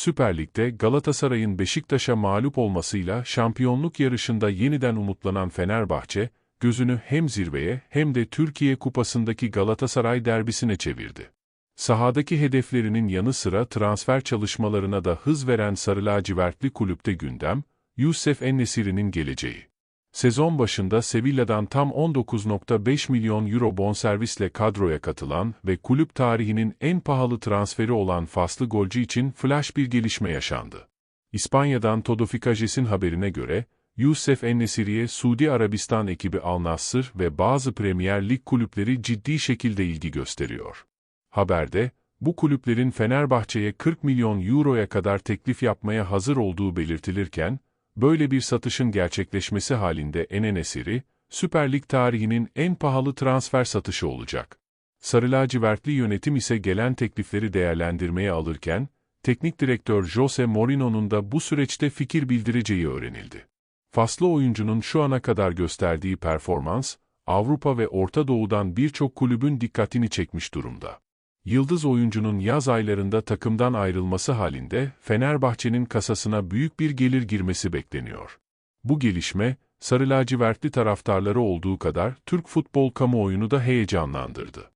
Süper Lig'de Galatasaray'ın Beşiktaş'a mağlup olmasıyla şampiyonluk yarışında yeniden umutlanan Fenerbahçe, gözünü hem zirveye hem de Türkiye Kupası'ndaki Galatasaray derbisine çevirdi. Sahadaki hedeflerinin yanı sıra transfer çalışmalarına da hız veren Sarı Lacivertli kulüpte gündem, Yusuf Ennesiri'nin geleceği. Sezon başında Sevilla'dan tam 19.5 milyon euro bonservisle kadroya katılan ve kulüp tarihinin en pahalı transferi olan faslı golcü için flash bir gelişme yaşandı. İspanya'dan Todo Ficajes'in haberine göre, Yusuf Ennesiri'ye Suudi Arabistan ekibi Al Nassr ve bazı Premier Lig kulüpleri ciddi şekilde ilgi gösteriyor. Haberde, bu kulüplerin Fenerbahçe'ye 40 milyon euroya kadar teklif yapmaya hazır olduğu belirtilirken, böyle bir satışın gerçekleşmesi halinde Enenesiri, Süper Lig tarihinin en pahalı transfer satışı olacak. Sarı lacivertli yönetim ise gelen teklifleri değerlendirmeye alırken, teknik direktör Jose Mourinho'nun da bu süreçte fikir bildireceği öğrenildi. Faslı oyuncunun şu ana kadar gösterdiği performans, Avrupa ve Orta Doğu'dan birçok kulübün dikkatini çekmiş durumda. Yıldız oyuncunun yaz aylarında takımdan ayrılması halinde Fenerbahçe'nin kasasına büyük bir gelir girmesi bekleniyor. Bu gelişme, Sarı lacivertli taraftarları olduğu kadar Türk futbol kamuoyunu da heyecanlandırdı.